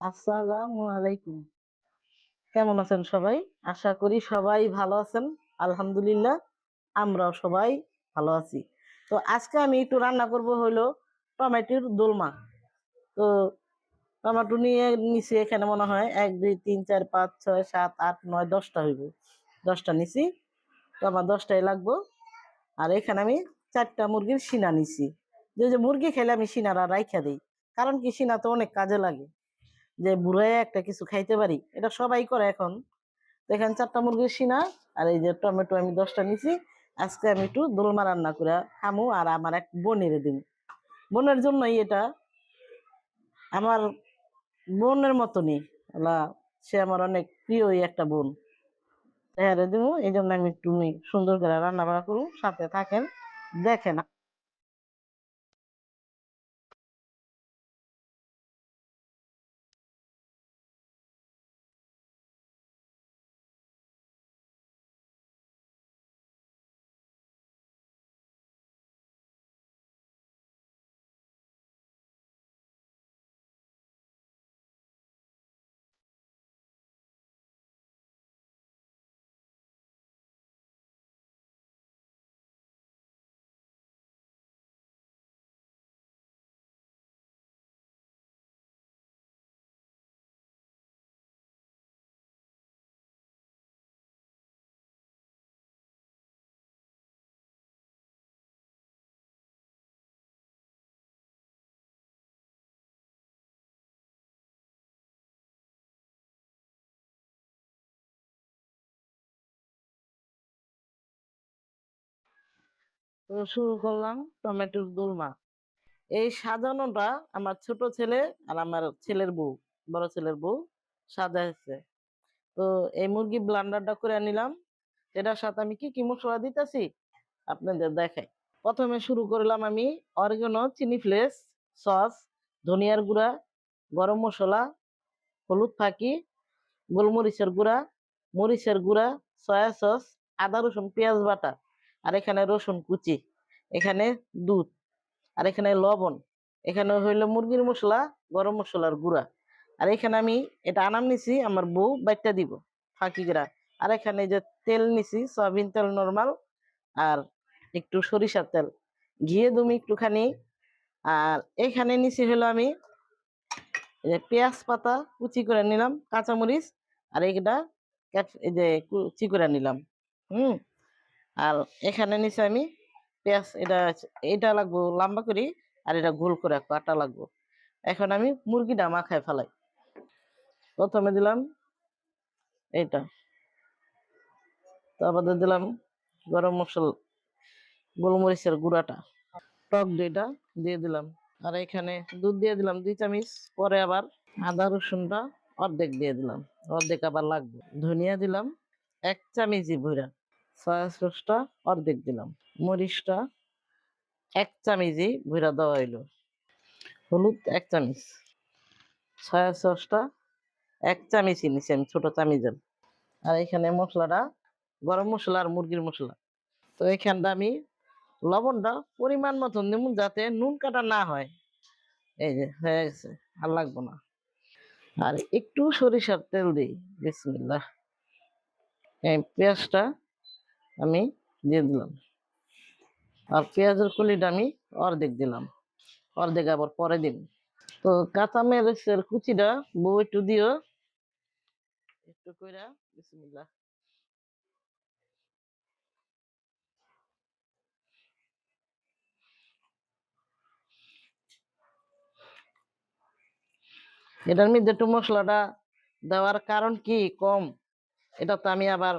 আসসালামু আলাইকুম। কেমন আছেন সবাই? আশা করি সবাই ভালো আছেন। আলহামদুলিল্লাহ, আমরাও সবাই ভালো আছি। তো আজকে আমি একটু রান্না করব হলো টমেটোর দোলমা। তো টমেটো নিয়ে নিছি এখানে মনে হয় এক, দুই, তিন, চার, পাঁচ, ছয়, সাত, আট, নয়, দশটা হইব। দশটা নিছি, তো আমার দশটাই লাগবো। আর এখানে আমি চারটা মুরগির সিনা নিছি। যে যে মুরগি খেলে আমি সিনারা রাইখা দিই। কারণ কি সিনা তো অনেক কাজে লাগে। যে বুড়ায় একটা কিছু খাইতে পারি, এটা সবাই করে এখন। তো এখানে চারটা মুরগির সিনা আর এই যে টমেটো আমি দশটা নিছি। আজকে আমি একটু দোলমা রান্না করে খামু আর আমার এক বোনের দিন বোনের জন্যই এটা। আমার বোনের মতনই। সে আমার অনেক প্রিয়ই একটা বোন। হ্যাঁ দিব এই জন্য আমি একটু সুন্দর করে রান্না বান্না করুন সাথে থাকেন, দেখেন। শুরু করলাম টমেটোর দোলমা। এই সাজানোটা আমার ছোট ছেলে আর আমার ছেলের বউ, বড় ছেলের বউ সাজাইছে। তো এই মুরগি ব্লান্ডারটা করে নিলাম। এটার সাথে আমি কি কি মশলা দিতেছি আপনাদের দেখাই। প্রথমে শুরু করলাম আমি অরিগানো চিনি ফ্লেস সস ধনিয়ার গুঁড়া, গরম মশলা, হলুদ ফাঁকি, গোলমরিচের গুঁড়া, মরিচের গুঁড়া সয়া সস আদা, রসুন, পেঁয়াজ বাটা। আর এখানে রসুন কুচি, এখানে দুধ, আর এখানে লবণ, এখানে হইল মুরগির মশলা, গরম মশলার গুঁড়া। আর এখানে আমি এটা আনাম নিছি, আমার বউ বাইটটা দিব ফাঁকি গড়া আর এখানে যে তেল নিছি, সয়াবিন তেল নর্মাল আর একটু সরিষার তেল। ঘিয়ে দুমি একটুখানি, আর এখানে নিছি হলো আমি পেঁয়াজ পাতা কুচি করে নিলাম, কাঁচামরিচ, আর এইটা এই যে কুচি করে নিলাম। হুম? আর এখানে নিচে আমি পেঁয়াজ, এটা এটা লাগবো লম্বা করি আর এটা গোল করে কাটা লাগবো। এখন আমি মুরগিটা মাখায় ফেলাই। প্রথমে দিলাম এইটা। তারপরে দিলাম গরম মশলা, গোলমরিচের গুঁড়াটা। টক দইটা দিয়ে দিলাম। আর এখানে দুধ দিয়ে দিলাম দুই চামচ, পরে আবার আদা রসুনটা অর্ধেক দিয়ে দিলাম। অর্ধেক আবার লাগবে। ধনিয়া দিলাম এক চামচই ভুইরা সয়া সসটা অর্ধেক দিলাম। মরিচটা এক চামচই ভুইরা দেওয়া হইল। হলুদ এক চামচ। সয়া সসটা এক চামচই নিছি আমি, ছোট চামচের। আর এখানে মশলাটা গরম মশলা আর মুরগির মশলা। তো এখানটা আমি লবণটা পরিমাণ মতন দিব যাতে নুন কাটা না হয়। এই যে, হয়ে গেছে, আর লাগবো না। আর একটু সরিষার তেল দিই, বিসমিল্লাহ। এই পেঁয়াজটা আমি দিয়ে দিলাম। আর পেঁয়াজের কলিটা আমি অর্ধেক দিলাম। অর্ধেক আবার পরে দিন। তো কাঁচা মরিচের কুচিটা বউ একটু দিও। একটু কইরা এটার মধ্যে একটু মশলাটা দেওয়ার কারণ কি কম? এটা তো আমি আবার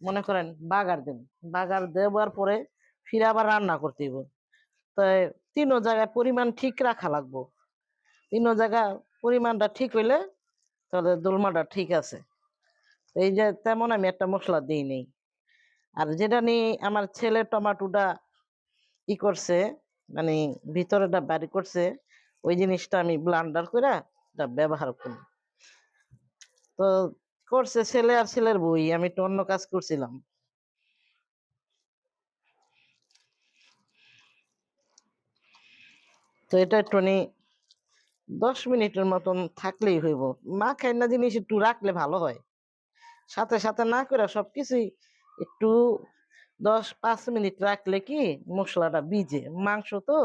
মনে করেন বাগার দেব। বাগার দেওয়ার পরে ফিরে আবার রান্না করতে হইব। তাই তিনও জায়গায় পরিমাণ ঠিক রাখা লাগবো। তিনও জায়গা পরিমাণটা ঠিক হইলে তাহলে দোলমাটা ঠিক আছে। এই যে তেমন আমি একটা মশলা দিই নেই। আর যেটা নিয়ে আমার ছেলে টমাটোটা ই করছে মানে ভিতরেটা বাড়ি করছে, ওই জিনিসটা আমি ব্লান্ডার করে ব্যবহার করি। তো করছে ছেলে আর ছেলের বই, আমি একটু অন্য কাজ করছিলাম। তো এটা একটু দশ মিনিটের মতন থাকলেই হইব। মা খাই না জিনিস একটু রাখলে ভালো হয়। সাথে সাথে না করে সবকিছুই একটু দশ পাঁচ মিনিট রাখলে কি মশলাটা ভিজে, মাংস তো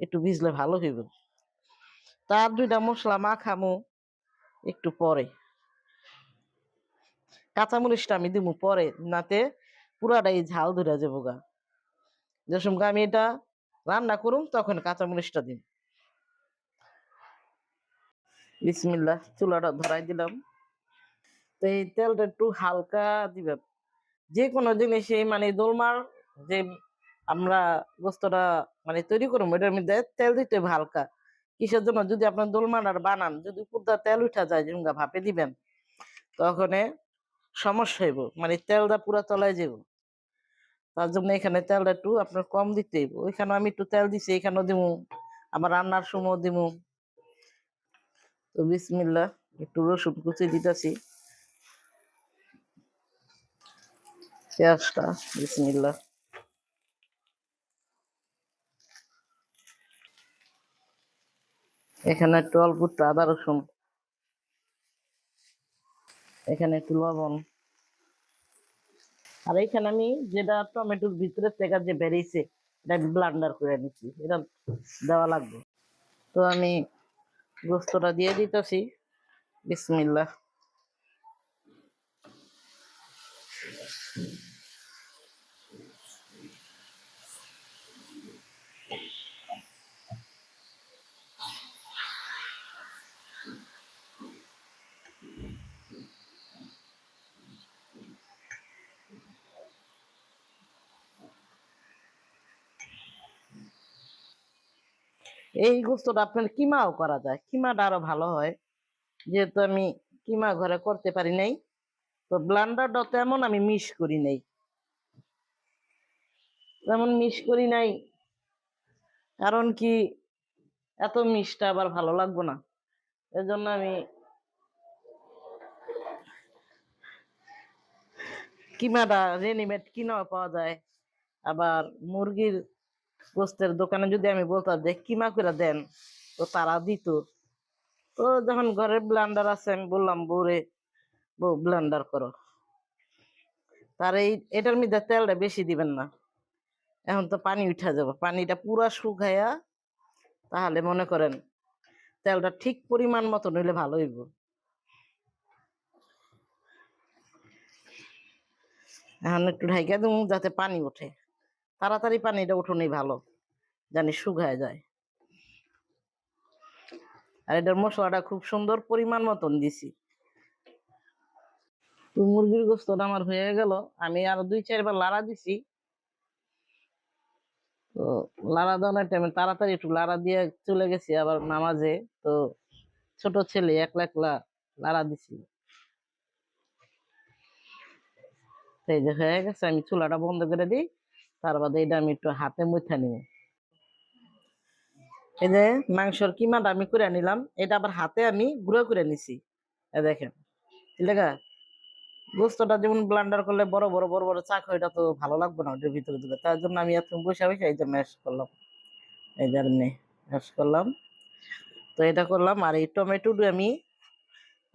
একটু ভিজলে ভালো হইব। তার দুইটা মশলা মাখামু একটু পরে। কাঁচামরিচটা আমি দিব পরে, নাতে পুরাটাই ঝাল ধরে যাব গা। যে আমি এটা রান্না করুম, তখন কাঁচা কাঁচামরিচটা দিন বিসমিল্লাহ, চুলাটা ধরাই দিলাম। তো এই তেলটা একটু হালকা দিবেন। যে কোনো জিনিসে মানে দোলমার যে আমরা গোস্তটা মানে তৈরি করব এটার মধ্যে তেল দিতে হালকা। কিসের জন্য? যদি আপনার দোলমার আর বানান, যদি উপরটা তেল উঠা যায় যেরকম ভাপে দিবেন, তখন সমস্যা হইব। মানে তেলটা পুরা তলায় যাব তার জন্য এখানে তেলটা একটু আপনার কম দিতে হইব। ওইখানে আমি একটু তেল দিছি, এখানেও দিমু। আবার রান্নার সময় দিমু। তো বিসমিল্লাহ, একটু রসুন কুচি দিতেছি। পেঁয়াজটা, বিসমিল্লাহ। এখানে একটু অল্প আদা রসুন এখানে একটু লবণ। আর এখানে আমি যেটা টমেটোর ভিতরে থেকে যে বেরিয়েছে, এটা ব্লান্ডার করে নিচ্ছি। এটা দেওয়া লাগবে। তো আমি গোস্তটা দিয়ে দিতেছি। বিসমিল্লাহ। এই গোস্তটা আপনার কিমাও করা যায়। কিমাটা আরও ভালো হয়। যেহেতু আমি কিমা ঘরে করতে পারি নাই, তো ব্লান্ডারটা তেমন আমি মিস করি নাই। তেমন মিস করি নাই, কারণ কি এত মিষ্টা আবার ভালো লাগবে না। এজন্য আমি কিমাটা রেডিমেড কিনাও পাওয়া যায়। আবার মুরগির গোস্তের দোকানে যদি আমি বলতাম যে কিমা করে দেন? তো তারা দিত। তো যখন ঘরে ব্লেন্ডার আছে, আমি বললাম, বউরে, বউ ব্লেন্ডার করো। তার এই, এটার মধ্যে তেলটা বেশি দিবেন না। এখন তো পানি উঠা যাবে। পানিটা পুরা শুকাইয়া তাহলে মনে করেন তেলটা ঠিক পরিমাণ মতো নিলে ভালো হইব। এখন একটু ঢাইকা দেবো যাতে পানি ওঠে। তাড়াতাড়ি পানিটা উঠোনি ভালো, জানি শুকায় যায়। আর এটার মশলাটা খুব সুন্দর পরিমাণ মতন দিছি। মুরগির গোস্তটা আমার হয়ে গেল, আমি আরও দুই চারবার লাড়া দিছি। তো লাড়া দেওয়ার টাইমে তাড়াতাড়ি একটু লাড়া দিয়ে চলে গেছি আবার নামাজে, তো ছোট ছেলে একলা একলা লাড়া দিছি। এই যে হয়ে গেছে, আমি চুলাটা বন্ধ করে দিই। তার বাদে এটা আমি একটু হাতে মুথা নিব এই যে মাংসর কিমাটা আমি করে নিলাম এটা আবার হাতে আমি গুঁড়ো করে নিছি। দেখেন লেগা গোস্তটা যেমন ব্লান্ডার করলে বড় বড় বড় বড় চাক হয়, এটা তো ভালো লাগবে না ওটার ভিতরে দিলে। তার জন্য আমি এত বসে বসে এই ম্যাশ করলাম। এই যে ম্যাশ করলাম। তো এটা করলাম, আর এই টমেটোটা আমি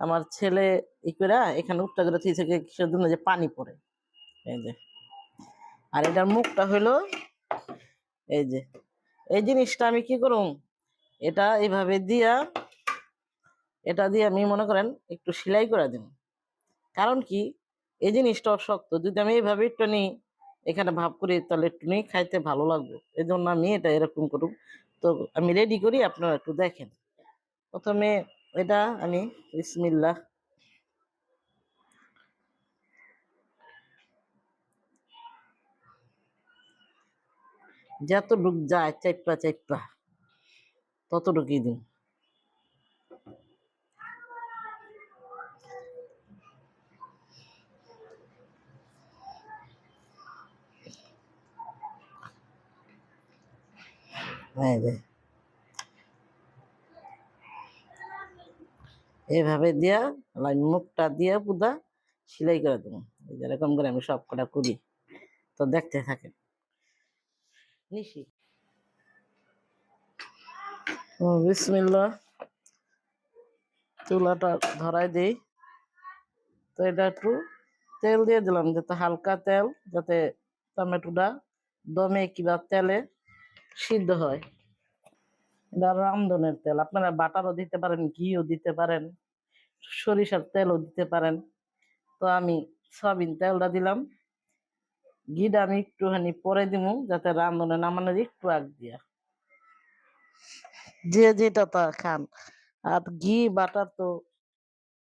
আমার ছেলে ই করে এখানে উঠতে করে থেকে কিসের জন্য যে পানি পড়ে। এই যে আর এটার মুখটা হলো এই যে, এই জিনিসটা আমি কি করুম? এটা এইভাবে দিয়া, এটা দিয়ে আমি মনে করেন একটু সেলাই করে দিন কারণ কি? এই জিনিসটা শক্ত। যদি আমি এইভাবে একটু নিই এখানে ভাব করি তাহলে একটু নিই খাইতে ভালো লাগবে। এই জন্য আমি এটা এরকম করুম। তো আমি রেডি করি, আপনারা একটু দেখেন। প্রথমে এটা আমি বিসমিল্লাহ যতটুক যায় চাইপা চাইপা ততটুকুই দিন এভাবে দিয়া লাইন মুখটা দিয়া পুদা সেলাই করে দেবো। এরকম করে আমি সব কটা করি। তো দেখতে থাকেন। নিশি। ও বিসমিল্লাহ। চুলাটা ধরাই দিই। তো এটা একটু তেল দিয়ে দিলাম, যাতে হালকা তেল, যাতে টমেটোটা দমে কিংবা তেলে সিদ্ধ হয়। এটা রামধনের তেল। আপনারা বাটারও দিতে পারেন, ঘিও দিতে পারেন, সরিষার তেলও দিতে পারেন। তো আমি সয়াবিন তেলটা দিলাম। ঘিটা আমি একটুখানি পরে দিব যাতে রান্ধনে নামানোর একটু আগ দিয়া। যে যেটা তা খান। আর ঘি, বাটার তো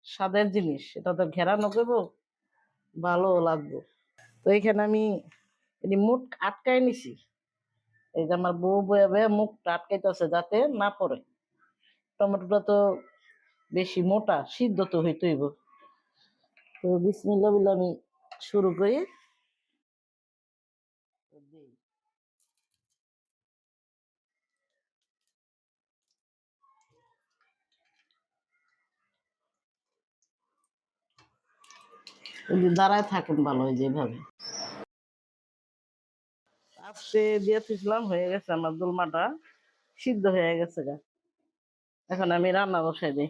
স্বাদের জিনিস, এটা তো ঘেরানো করব ভালো লাগবে। তো এখানে আমি এটি মুখ আটকাই নিছি। এই যে আমার বউ বয়ে বয়ে মুখটা আটকাইতেছে যাতে না পড়ে। টমেটোটা তো বেশি মোটা, সিদ্ধ তো হইতে হইব তো বিসমিল্লা বলে আমি শুরু করি তো দিই। এই যে দাঁড়ায় থাকেন ভালো যেভাবে। আসতে দিয়েছিলাম, হয়ে গেছে আমার দোলমাটা, সিদ্ধ হয়ে গেছে গা। এখন আমি রান্না বসাই দিই।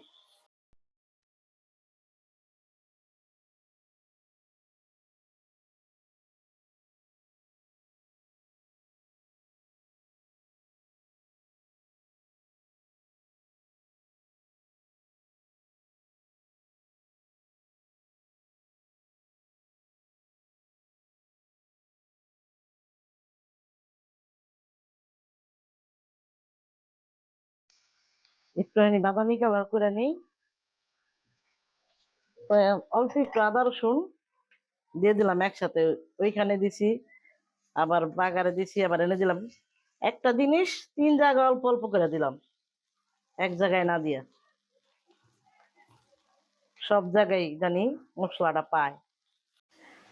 একটুখানি বাদামি কালার করে নিই। অল্প একটু আদা, রসুন দিয়ে দিলাম একসাথে। ওইখানে দিছি, আবার বাগারে দিছি, আবার এনে দিলাম। একটা জিনিস, তিন জায়গায় অল্প অল্প করে দিলাম। এক জায়গায় না দিয়া। সব জায়গায় জানি মশলাটা পায়।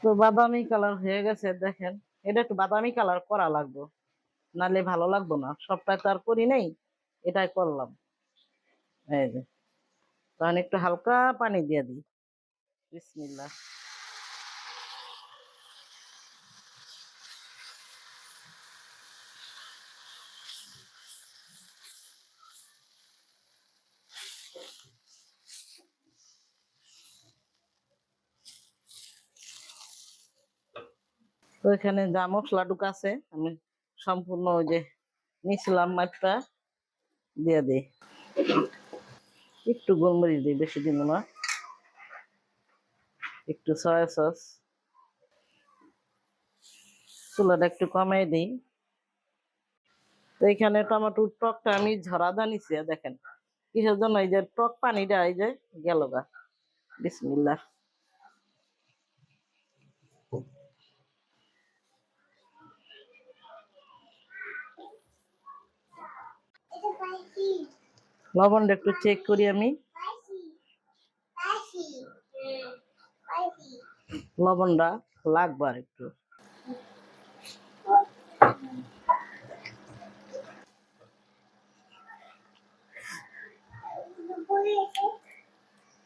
তো বাদামি কালার হয়ে গেছে, দেখেন। এটা একটু বাদামি কালার করা লাগবে। নালে ভালো লাগবে না। সবটাই তো আর করি নাই, এটাই করলাম। এই যে। তখন একটু হালকা পানি দিয়ে দিই। বিসমিল্লাহ। তো এখানে যা মশলা টুক আছে, আমি সম্পূর্ণ ওই যে নিছিলাম মাপটা দিয়ে দিই। একটু গোলমরিচ দিই বেশি দিব না। একটু সয়া সস চুলাটা একটু কমাই দিই। তো এখানে টমেটোর টকটা আমি ঝরাদা নিছি দেখেন, কিসের জন্য এই যে টক পানিটা, এই যে গেল গা। বিসমিল্লাহ। লবণটা একটু চেক করি আমি। লবণটা লাগবে আর একটু।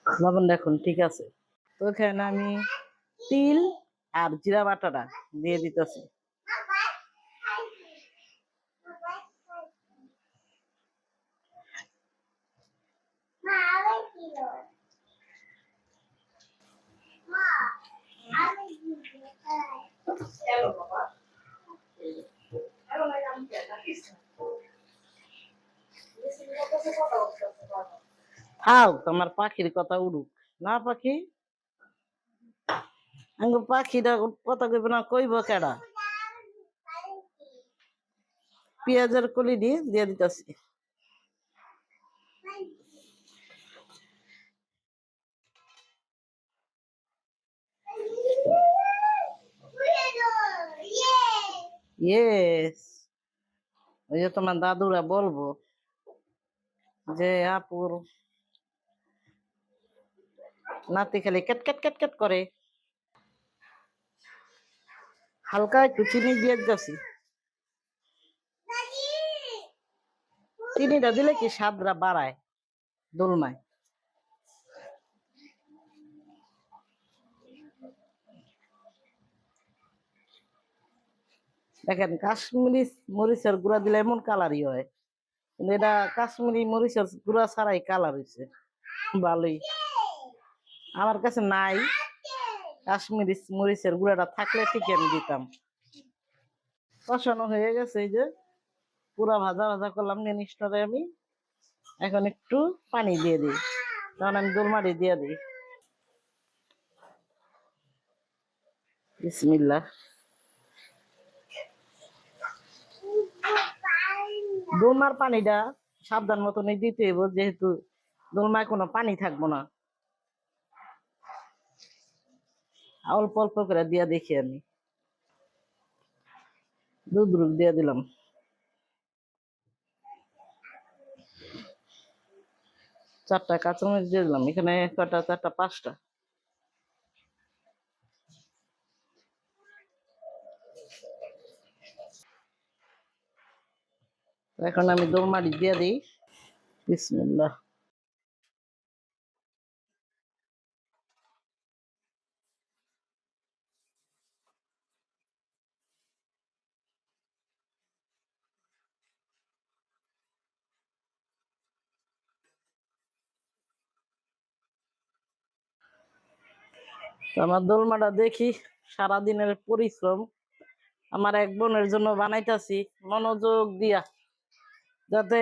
লবণটা এখন ঠিক আছে। তো এখানে আমি তিল আর জিরা বাটাটা দিয়ে দিতেছি। থাও তোমার পাখির কথা উড়ুক। না পাখি? আঙ্গ পাখিটা কথা কইব না, কইব কেডা? পেঁয়াজের কলি দিয়ে দিয়ে দিতেছি। ইয়েস ওই যে তোমার দাদুরা বলব যে আপুর নাতি খালি কেট কেট কেট কেট করে হালকা একটু চিনি দিয়ে যাচ্ছি চিনিটা দিলে কি স্বাদটা বাড়ায় দোলমায় দেখেন কাশ্মীরি মরিচের গুঁড়া দিলে এমন কালারই হয়। কিন্তু এটা কাশ্মীরি মরিচের গুঁড়া ছাড়াই কালার হয়েছে ভালোই। আমার কাছে নাই। কাশ্মীরি মরিচের গুঁড়াটা থাকলে ঠিক আমি দিতাম। কষানো হয়ে গেছে এই যে। পুরা ভাজা ভাজা করলাম জিনিসটারে আমি। এখন একটু পানি দিয়ে দিই। তখন আমি দোলমারি দিয়ে দিই। বিসমিল্লাহ। দোলমার পানিটা সাবধান মতনই দিতে হইব, যেহেতু দোলমায় কোনো পানি থাকব না। অল্প অল্প করে দিয়া দেখি আমি। দুধ রূপ দিয়ে দিলাম। চারটা কাঁচামরিচ দিয়ে দিলাম, এখানে কটা চারটা, পাঁচটা। এখন আমি দোলমারি দিয়ে দিই। বিসমিল্লাহ। আমার দোলমাটা দেখি সারাদিনের পরিশ্রম। আমার এক বোনের জন্য বানাইতাছি, মনোযোগ দিয়া। যাতে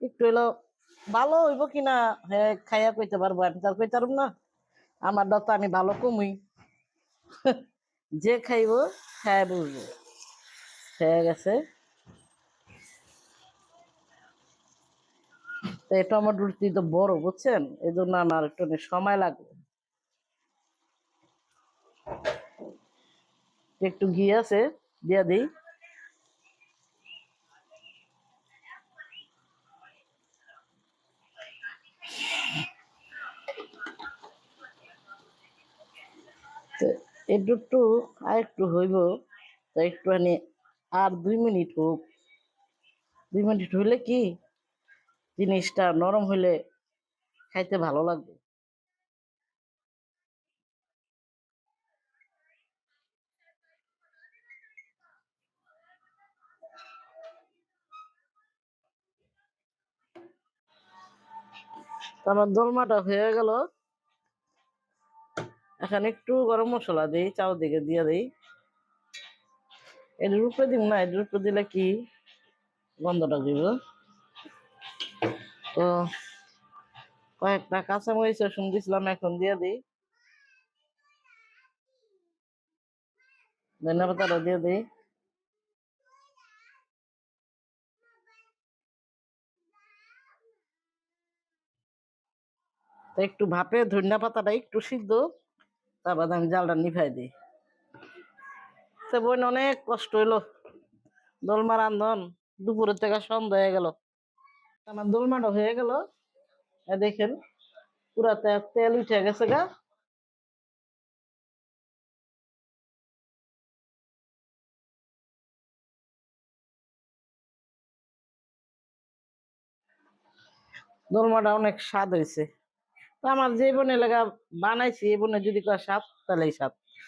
একটু এলো ভালো হইব কিনা হ্যাঁ খাইয়া কইতে পারব, আমি তার কইতে পারব না। আমার তো আমি ভালো কমই। যে খাইব হ্যাঁ বুঝব। হয়ে গেছে। তো তো বড়, বুঝছেন? এই জন্য আমার একটু সময় লাগবে। একটু ঘি আছে, দিয়া দিই তো একটু আর একটু হইব, তো একটুখানি আর দুই মিনিট হোক। দুই মিনিট হইলে কি? জিনিসটা নরম হইলে খাইতে ভালো লাগবে। আমার দোলমাটা হয়ে গেল। এখন একটু গরম মশলা দিই চাও দিকে দিয়ে দিই। এটার উপরে দিব না এটার উপরে দিলে কি গন্ধটা দিব? তো কয়েকটা কাঁচামরিচ, রসুন দিছিলাম, এখন দিয়ে দিই। ধনিয়া পাতাটা দিয়ে দিই। একটু ভাপে ধনিয়া পাতাটা একটু সিদ্ধ। তারপর আমি জালটা নিভাই দিই। সে বোন অনেক কষ্ট হইল। দোলমা রান্ধন দুপুরের থেকে সন্ধ্যা হয়ে গেল। আমার দোলমাটা হয়ে গেল। দেখেন পুরা তে- তেল উঠে গেছে গা। দোলমাটা অনেক স্বাদ হয়েছে তো আমার যে বোনের লাগা বানাইছি এই বোনে যদি কয় তাহলে এই স্বাদ